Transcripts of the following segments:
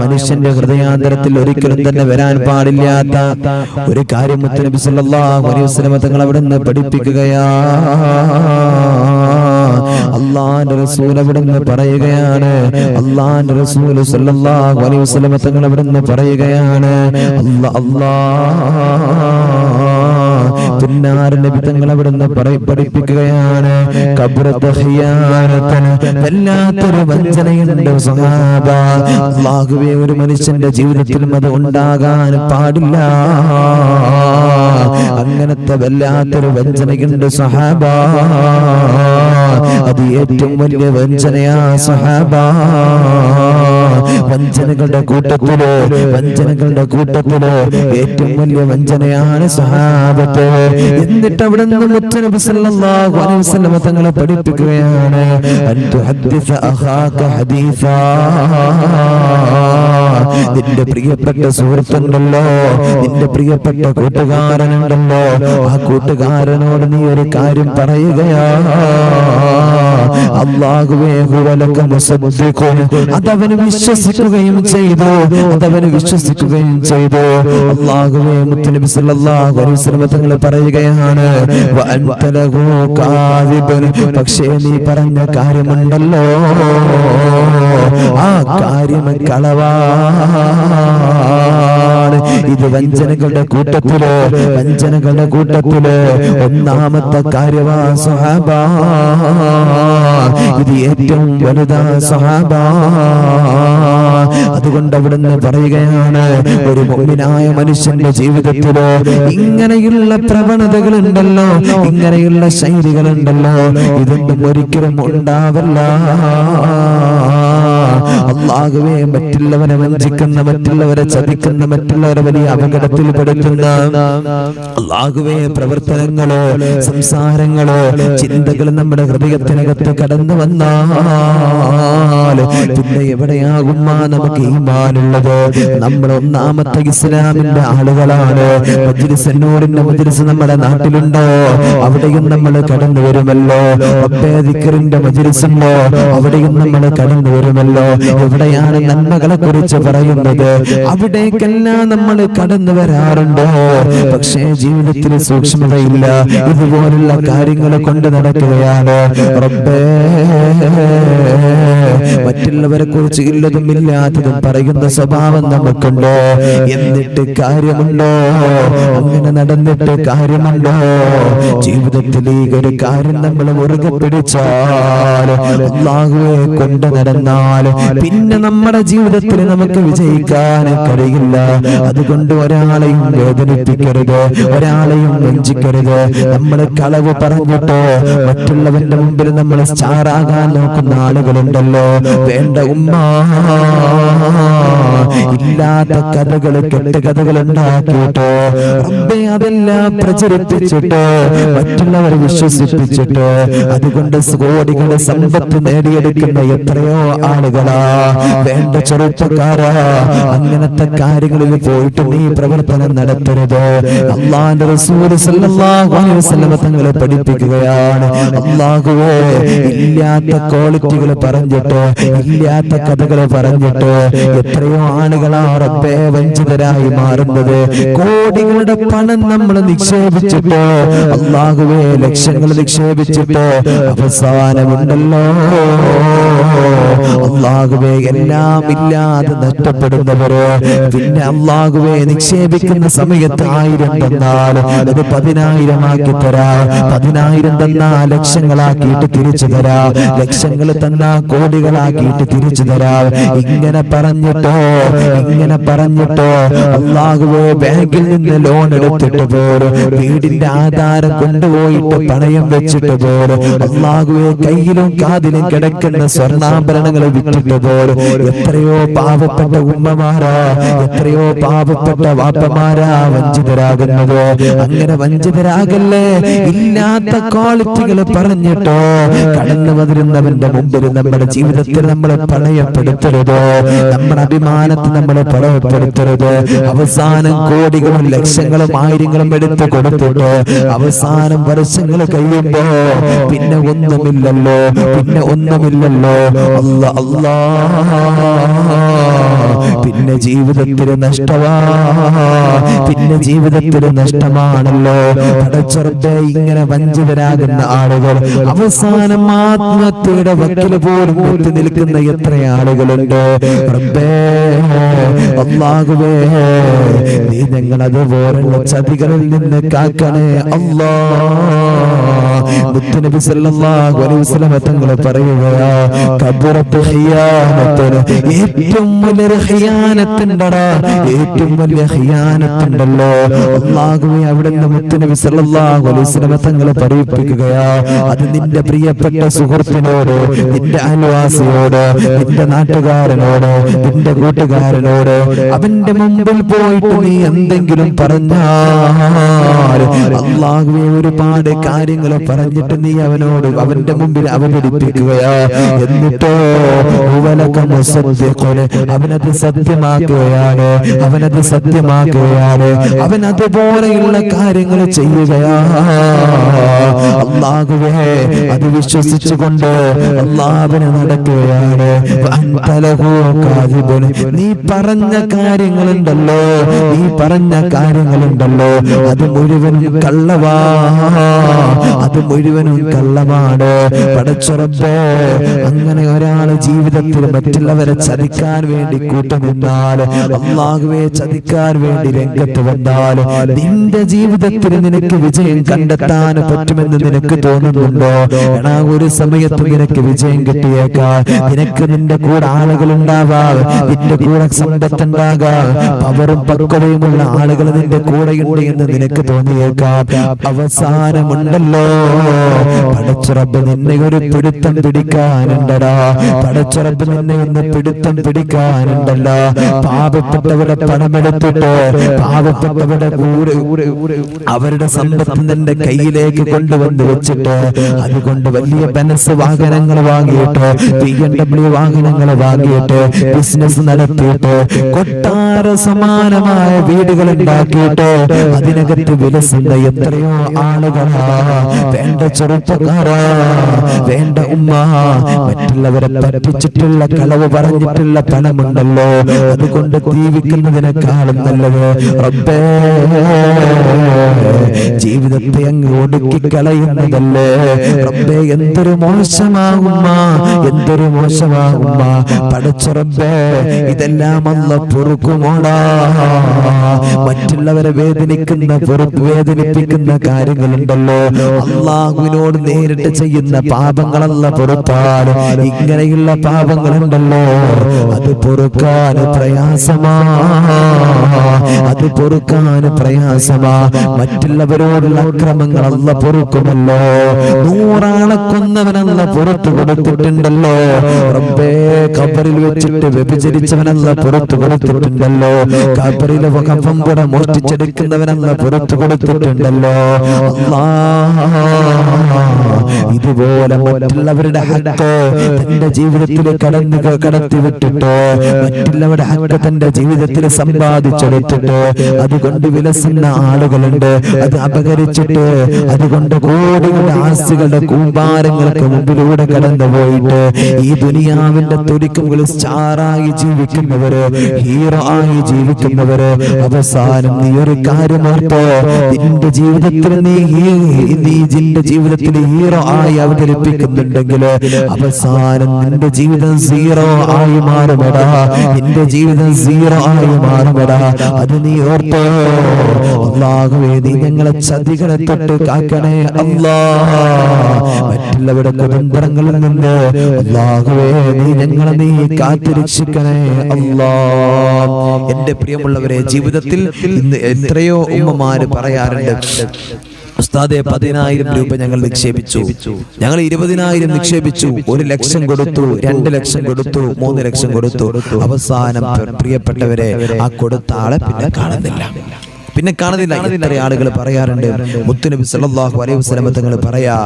മനുഷ്യന്റെ ഹൃദയാന്തരത്തിൽ ഒരിക്കലും തന്നെ വരാൻ പാടില്ലാത്ത ഒരു കാര്യം മുത്തനബി സല്ലല്ലാഹു അലൈഹി വസല്ലം തങ്ങൾ അവിടെ നിന്ന് പഠിപ്പിക്കുകയാ. അള്ളാന്റെ റസൂൽ അവിടുന്ന് പറയുകയാണ്. അള്ളാന്റെ റസൂൽ സല്ലല്ലാഹു അലൈഹി വസല്ലം തങ്ങൾ അവിടുന്ന് പറയുകയാണ്. അല്ലാ അല്ലാ. പുന്നാര നബി തങ്ങൾ അവിടെ നിന്ന് പഠിപ്പിക്കുകയാണ്. വല്ലാത്തൊരു വഞ്ചനയുണ്ട് അല്ലാഹുവേ ഒരു മനുഷ്യന്റെ ജീവിതത്തിലും അത് ഉണ്ടാകാൻ പാടില്ല. അങ്ങനത്തെ വല്ലാത്തൊരു വഞ്ചനയുണ്ട് സഹാബ. അത് ഏറ്റവും വലിയ വഞ്ചനയാ സഹാബ. വഞ്ചനകളുടെ കൂട്ടത്തിൽ വഞ്ചനകളുടെ കൂട്ടത്തിൽ ഏറ്റവും വലിയ വഞ്ചനയാണ് സഹാബത്ത് എന്നിട്ട് അവിടെ നിന്ന് മുത്തനബി സല്ലല്ലാഹു അലൈഹി വസല്ലം തങ്ങളെ പഠിപ്പിക്കുകയാണ്. അഖാക ഹദീസാ. നിന്റെ പ്രിയപ്പെട്ട സുഹൃത്തുണ്ടല്ലോ നിന്റെ പ്രിയപ്പെട്ട കൂട്ടുകാരനുണ്ടല്ലോ. ആ കൂട്ടുകാരനോട് നീ ഒരു കാര്യം പറയുകയാ. അള്ളാഹുവേ ഹുവലക്ക വിശ്വസിക്കുകയും ചെയ്തു. അതവന് വിശ്വസിക്കുകയും ചെയ്തു. അള്ളാഹുവേ മുത്തനബി സല്ലല്ലാഹു അലൈഹി പറയുകയാണ് പക്ഷേ നീ പറഞ്ഞ കാര്യമുണ്ടല്ലോ. ആ കാര്യം കളവാണ് ഇത് വഞ്ചനകളുടെ കൂട്ടത്തിൽ വഞ്ചനകളുടെ കൂട്ടത്തിൽ ഒന്നാമത്തെ കാര്യമാ സ്വഹാബ. ഇത് ഏറ്റവും വലുതാ സ്വഹാബ. അതുകൊണ്ട് അവിടുന്ന് പറയുകയാണ് ഒരു മുമ്പിനായ മനുഷ്യന്റെ ജീവിതത്തിൽ ഇങ്ങനെയുള്ള പ്രവണതകൾ ഉണ്ടല്ലോ ഇങ്ങനെയുള്ള ശൈലികൾ ഉണ്ടല്ലോ ഇതൊന്നും ഒരിക്കലും ഉണ്ടാവല്ല. അള്ളാഹുവെ മറ്റുള്ളവരെ വഞ്ചിക്കുന്ന മറ്റുള്ളവരെ ചതിക്കുന്ന മറ്റുള്ളവരെ വലിയ അപകടത്തിൽ പെടുത്തുന്ന അള്ളാഹുവേ പ്രവർത്തനങ്ങളോ സംസാരങ്ങളോ ചിന്തകൾ നമ്മുടെ ഹൃദയത്തിനകത്ത് കടന്നു വന്നാൽ പിന്നെ എവിടെയാകും നമുക്ക് ഈമാനുള്ളത്? നമ്മൾ ഒന്നാമത്തെ ഇസ്ലാമിന്റെ ആളുകളാണ്. മജ്ലിസ് എന്നോടിന്റെ മജ്ലിസ് നമ്മുടെ നാട്ടിലുണ്ടോ? അവിടെയും നമ്മൾ കടന്നു വരുമല്ലോ. മജ്ലിസുണ്ടോ? അവിടെയും നമ്മൾ കടന്നു വരുമല്ലോ. എവിടെയാണ് നന്മകളെ കുറിച്ച് പറയുന്നത്? അവിടേക്കെല്ലാം നമ്മൾ കടന്നു വരാറുണ്ടോ? പക്ഷേ ജീവിതത്തിൽ സൂക്ഷ്മതയില്ല. ഇതുപോലുള്ള കാര്യങ്ങൾ കൊണ്ട് നടക്കുകയാണ്. റബ്ബേ മറ്റുള്ളവരെ കുറിച്ച് ഇല്ലതും ഇല്ലാത്തതും പറയുന്ന സ്വഭാവം നമുക്കുണ്ടോ? എന്നിട്ട് കാര്യമുണ്ടോ? അങ്ങനെ നടന്നിട്ട് കാര്യമുണ്ടോ? ജീവിതത്തിൽ ഈ ഒരു കാര്യം നമ്മൾ മുറുകെ പിടിച്ചാൽ അള്ളാഹുവെ കൊണ്ട് നടന്നാൽ പിന്നെ നമ്മുടെ ജീവിതത്തിൽ നമുക്ക് വിജയിക്കാൻ കഴിയില്ല. അതുകൊണ്ട് ഒരാളെയും വേദനിപ്പിക്കരുത്. ഒരാളെയും വഞ്ചിക്കരുത്. നമ്മൾ കളവ് പറഞ്ഞിട്ടോ മറ്റുള്ളവന്റെ മുമ്പിൽ നമ്മൾ സ്റ്റാറാകാൻ നോക്കുന്ന ആളുകളുണ്ടല്ലോ. വേണ്ട ഉമ്മ. ഇല്ലാത്ത കഥകൾ കെട്ടുകഥകൾ ഉണ്ടാക്കിയിട്ടോ. റബ്ബേ അതെല്ലാം പ്രചരിപ്പിച്ചിട്ടോ. മറ്റുള്ളവരെ വിശ്വസിപ്പിച്ചിട്ടോ. അതുകൊണ്ട് കോടികളെ സമ്പത്ത് നേടിയെടുക്കുന്ന എത്രയോ ആളുകളാ വേണ്ട ചെറുപ്പക്കാരാ അങ്ങനത്തെ കാര്യങ്ങളിൽ പോയിട്ട് നീ പ്രവർത്തനം നടത്തരുത്. അള്ളാന്റെ റസൂൽ സല്ലല്ലാഹു അലൈഹി വസല്ലം തങ്ങളെ പഠിപ്പിക്കുകയാണ്. അള്ളാഹുവേ ഇല്ലാത്ത ക്വാളിറ്റികൾ പറഞ്ഞിട്ട് ഇല്ലാത്ത കഥകൾ പറഞ്ഞിട്ട് എത്രയോ ആളുകളാ റബ്ബേ വഞ്ചിതരായി മാറുന്നത്. കോടികളുടെ പണം നമ്മൾ നിക്ഷേപിച്ചിട്ട് അള്ളാഹുവേ ലക്ഷങ്ങൾ നിക്ഷേപിച്ചിട്ട് അവസാനമുണ്ടല്ലോ. അള്ളാഹുവേ എല്ലാം ഇല്ലാതെ നഷ്ടപ്പെടുന്നവര് പിന്നെ അള്ളാഹുവേ നിക്ഷേപിക്കുന്ന സമയത്ത് ആയിരം തന്നാൽ അത് പതിനായിരമാക്കി തരാ പതിനായിരം തന്നാ ലക്ഷങ്ങളാക്കിയിട്ട് തിരിച്ചു തരാ ലക്ഷങ്ങൾ തന്നാ കോടികളാക്കിയിട്ട് തിരിച്ചു തരാ. ഇങ്ങനെ പറഞ്ഞിട്ടോ ഇങ്ങനെ പറഞ്ഞിട്ടോ അള്ളാഹുവെ ബാങ്കിൽ നിന്ന് ലോൺ എടുത്തിട്ട് പോര് വീടിന്റെ ആധാരം കൊണ്ടുപോയിട്ട് പണയം വെച്ചിട്ട് പോര് അള്ളാഹുവെ കയ്യിലും കാതിലും കിടക്കുന്ന സ്വർണാഭരണങ്ങൾ വിറ്റിട്ട് പോലും എത്രയോ പാവപ്പെട്ട ഉമ്മമാരാ എത്രയോ പാവപ്പെട്ട വാപ്പമാരാ വഞ്ചിതരാകുന്നത്. അങ്ങനെ വഞ്ചിതരാകല്ലേ? ഇല്ലാത്ത ക്വാളിറ്റികൾ പറഞ്ഞിട്ടോ? കടന്നു വന്നിരുന്നവന്റെ മുമ്പിൽ നമ്മുടെ ജീവിതത്തിൽ നമ്മളെ പണയപ്പെടുത്തരുത് നമ്മുടെ അഭിമാനത്തെ നമ്മളെ പണയപ്പെടുത്തരുത് അവസാനം കോടികളും ലക്ഷങ്ങളും ആയിരങ്ങളും എടുത്തു കൊടുത്തിട്ട് അവസാനം വർഷങ്ങൾ കഴിയുമ്പോ പിന്നെ ഒന്നുമില്ലല്ലോ പിന്നെ ഒന്നുമില്ലല്ലോ. അല്ല അല്ലാ പിന്നെ ജീവിതത്തിന് നഷ്ടമാ. പിന്നെ ജീവിതത്തിന് നഷ്ടമാണല്ലോ. പടച്ചുറപ്പെ ഇങ്ങനെ വഞ്ചിതരാകുന്ന ആളുകൾ. അവസാനം ആത്മഹത്യയുടെ വക്കിൽ പോലും ഒത്തു നിൽക്കുന്ന എത്ര ആളുകളുണ്ട്? റബ്ബേ നീ ഞങ്ങൾ അതുപോലുള്ള ചതികളിൽ നിന്ന് കാക്കണേ. അല്ലാ. സല്ലല്ലാഹു അലൈഹി അല്ലാഹുവേ സല്ലല്ലാഹു അലൈഹി അത് നിന്റെ പ്രിയപ്പെട്ട സുഹൃത്തിനോട് നിന്റെ അയൽവാസിയോട് നിന്റെ നാട്ടുകാരനോട് നിന്റെ കൂട്ടുകാരനോട് അവന്റെ മുമ്പിൽ പോയിട്ട് നീ എന്തെങ്കിലും പറഞ്ഞാൽ അള്ളാഹുവെ ഒരുപാട് കാര്യങ്ങൾ പറഞ്ഞിട്ട് നീ അവനോട് അവന്റെ മുമ്പിൽ അവതരിപ്പിക്കുകയാ എന്നിട്ടോ. അവനത് സത്യമാക്കുകയാണ് അവനത് സത്യമാക്കുകയാണ് അവൻ അതുപോലെയുള്ള കാര്യങ്ങൾ ചെയ്യുകയാ അള്ളാഹുവേ അത് വിശ്വസിച്ചുകൊണ്ട് അള്ളാഹുവിനെ നടക്കുകയാണ്. നീ പറഞ്ഞ കാര്യങ്ങളുണ്ടല്ലോ നീ പറഞ്ഞ കാര്യങ്ങളുണ്ടല്ലോ അത് മുഴുവൻ കള്ളവാ അത് മുഴുവനും കള്ളമാണ്. പടച്ചുറപ്പേ അങ്ങനെ ഒരാൾ ജീവിതത്തിൽ മറ്റുള്ളവരെ ചതിക്കാൻ വേണ്ടി കൂട്ടുനിന്നാൽ അള്ളാഹുവെ ചതിക്കാൻ വേണ്ടി രംഗത്ത് വന്നാൽ നിന്റെ ജീവിതത്തിൽ നിനക്ക് വിജയം കണ്ടെത്താൻ പറ്റുമെന്ന് നിനക്ക് തോന്നുന്നുണ്ടോ? എടാ ഒരു സമയത്ത് നിനക്ക് വിജയം കിട്ടിയേക്കാൾ നിനക്ക് നിന്റെ കൂടെ ആളുകൾ ഉണ്ടാവാം നിന്റെ കൂടെ സമ്പത്തുണ്ടാകാം. പവറും പക്വതയുമുള്ള ആളുകൾ നിന്റെ കൂടെയുണ്ട് എന്ന് നിനക്ക് തോന്നിയേക്കാം. അവസാനമുണ്ടല്ലോ. പടച്ചുറപ്പ് നിന്നെ ഒരു പിടുത്തം പിടിക്കാനുണ്ടടാ. പടച്ചുറപ്പ് നിന്നെ ഒന്ന് പിടുത്തം പിടിക്കാനുണ്ടല്ലോ. പാവപ്പെട്ടവരുടെ പണമെടുത്തിട്ട് പാവപ്പെട്ടവരുടെ അവരുടെ സമ്പത്ത് നിന്റെ കയ്യിലേക്ക് കൊണ്ടുവന്ന് വെച്ചിട്ട് അതുകൊണ്ട് വലിയ ബനസ് വാഹനങ്ങൾ വാങ്ങിയിട്ട് ബി എം ഡബ്ല്യു വാഹനങ്ങൾ വാങ്ങിയിട്ട് ബിസിനസ് നടത്തിയിട്ട് കൊട്ടാര സമാനമായ വീടുകൾ ഉണ്ടാക്കിയിട്ട് അതിനകത്ത് വിലസുന്ന എത്രയോ ആളുകളാ. വേണ്ട ചെറുപ്പക്കാരാ വേണ്ട ഉമ്മ. മറ്റുള്ളവരെ പറ്റിച്ചിട്ടുള്ള കളവ് പറഞ്ഞിട്ടുള്ള പണമുണ്ടല്ലോ. അതുകൊണ്ട് ജീവിക്കുന്നതിനേക്കാളും നല്ലത് റബ്ബേ. ജീവിതത്തെ അങ്ങ് ഒടുക്കി കളയുന്നതല്ലേ റബ്ബേ എന്തൊരു മോശമാകുമ്മ എന്തൊരു മോശമാകുമ്മ റബ്ബേ ഇതെല്ലാം അല്ല പൊറുക്കുമോടാ. മറ്റുള്ളവരെ വേദനിക്കുന്ന പൊറുപ്പ് വേദനിപ്പിക്കുന്ന കാര്യങ്ങളുണ്ടല്ലോ. അള്ളാഹുവിനോട് നേരിട്ട് ചെയ്യുന്ന പാപങ്ങളല്ല പൊറുപ്പാട് ഇങ്ങനെയുള്ള പാപങ്ങളുണ്ടല്ലോ. അത് പൊറുക്കാൻ പ്രയാസമാ. അത് പൊറുക്കാൻ പ്രയാസമാ. മറ്റുള്ളവരോടുള്ള അക്രമങ്ങളല്ല പൊറുക്കുമല്ലോ. നൂറാളെ കൊന്നവനല്ല പുറത്തു കൊടുത്തിട്ടുണ്ടല്ലോ. റബ്ബേ കബറിൽ വെച്ചിട്ട് വ്യഭിചരിച്ചവനല്ല പുറത്തു കൊടുത്തിട്ടുണ്ടല്ലോ. കബറിലെ കഫം കൂടെ മോഷ്ടിച്ചെടുക്കുന്നവനല്ല പുറത്തു കൊടുത്തിട്ടുണ്ടല്ലോ. അല്ലാ ഇതുപോലെ മറ്റുള്ളവരുടെ ഹക്ക് തന്റെ ജീവിതത്തിൽ കടന്നു കടത്തി വിട്ടിട്ട് മറ്റുള്ളവരുടെ ഹക്ക് തന്റെ ജീവിതത്തിൽ സമ്പാദിച്ചെടുത്തിട്ട് അതുകൊണ്ട് വിലസുന്ന ആളുകളുണ്ട് അത് അപകരിച്ചിട്ട് അതുകൊണ്ട് കോടികളുടെ ആസ്തികളുടെ കൂമ്പാരങ്ങൾക്ക് മുമ്പിലൂടെ കടന്നു പോയിട്ട് ഈ ദുനിയാവിന്റെ തുടിക്കുമ്പോൾ സ്റ്റാറായി ജീവിക്കുന്നവര് ഹീറോ ആയി ജീവിക്കുന്നവര് അവസാനം നീ ഒരു കാര്യം ഓർത്തോ നിന്റെ ജീവിതത്തിൽ നീ നീ നിന്റെ ജീവിതത്തിൽ ഹീറോ ആയി അവതരിപ്പിക്കുന്നുണ്ടെങ്കിൽ അവസാനം നിന്റെ ജീവിതം സീറോ ആയി മാറുമടാ. നിന്റെ ജീവിതം സീറോ ആയി മാറുമടാ. അത് നീ ഓർത്തോ. നീ ഞങ്ങളെ ചതികളെ തൊട്ട് കാക്കണേ. അല്ലാ മറ്റുള്ളവരുടെ കുതന്ത്രങ്ങളിൽ നിന്ന്. അള്ളാഹുവേ നീ ഞങ്ങളെ നീ കാത്തിരക്ഷിക്കണേ. അല്ലാ എന്റെ പ്രിയമുള്ളവരെ ജീവിതത്തിൽ ഇന്ന് എത്രയോ ഉമ്മമാര് പറയാറുണ്ട്. ഉസ്താദെ പതിനായിരം രൂപ ഞങ്ങൾ നിക്ഷേപിച്ചു. ഞങ്ങൾ ഇരുപതിനായിരം നിക്ഷേപിച്ചു. ഒരു ലക്ഷം കൊടുത്തു രണ്ട് ലക്ഷം കൊടുത്തു മൂന്ന് ലക്ഷം കൊടുത്തു. അവസാനം പ്രിയപ്പെട്ടവരെ ആ കൊടുത്ത ആളെ പിന്നെ കാണുന്നില്ല. പിന്നെ കാണുന്നില്ല. എത്ര ആളുകൾ പറയാറുണ്ട്? മുത്തുനബി സല്ലല്ലാഹു അലൈഹി വസല്ലം തങ്ങൾ പറയാ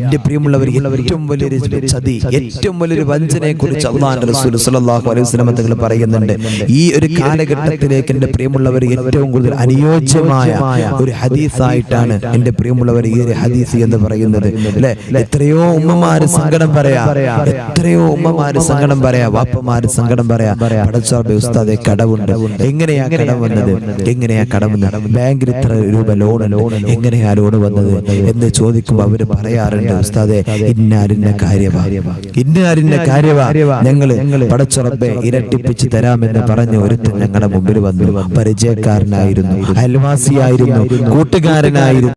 എന്റെ പ്രിയമുള്ളവർ ഏറ്റവും വലിയൊരു ചതി ഏറ്റവും വലിയൊരു വഞ്ചനയെ കുറിച്ച് അള്ളാഹുന്റെ റസൂൽ സല്ലല്ലാഹു അലൈഹി വസല്ലം തങ്ങൾ പറയുന്നുണ്ട്. ഈ ഒരു കാലഘട്ടത്തിലേക്ക് എന്റെ പ്രിയമുള്ളവർ ഏറ്റവും കൂടുതൽ അനുയോജ്യമായ ഒരു ഹദീസായിട്ടാണ് എന്റെ പ്രിയമുള്ളവർ ഈ ഒരു ഹദീസ് എന്ന് പറയുന്നത്. അല്ലെ? എത്രയോ ഉമ്മമാര് സങ്കടം പറയാ എത്രയോ ഉമ്മമാര് സങ്കടം പറയാ വാപ്പമാര് സങ്കടം പറയാ. പടച്ചോർബെ ഉസ്താദെ കടവുണ്ട്. എങ്ങനെയാ കടം വന്നത്? എങ്ങനെയാ കടം വന്നത്? ബാങ്കിൽ ഇത്ര രൂപ ലോൺ എങ്ങനെയാ ലോൺ വന്നത്? എന്ന് ചോദിക്കുമ്പോൾ അവർ പറയാറുണ്ട് ഉസ്താദെ ഇന്നാരിന്റെ കാര്യവാ. ഇന്നാരിന്റെ കാര്യവാ. ഞങ്ങൾ പടച്ചുറപ്പെ ഇരട്ടിപ്പിച്ച് തരാമെന്ന് പറഞ്ഞ് ഒരുത്തൻ ഞങ്ങളുടെ മുമ്പിൽ വന്നു. പരിചയക്കാരനായിരുന്നു. അയൽവാസിയായിരുന്നു. കൂട്ടുകാരനായിരുന്നു.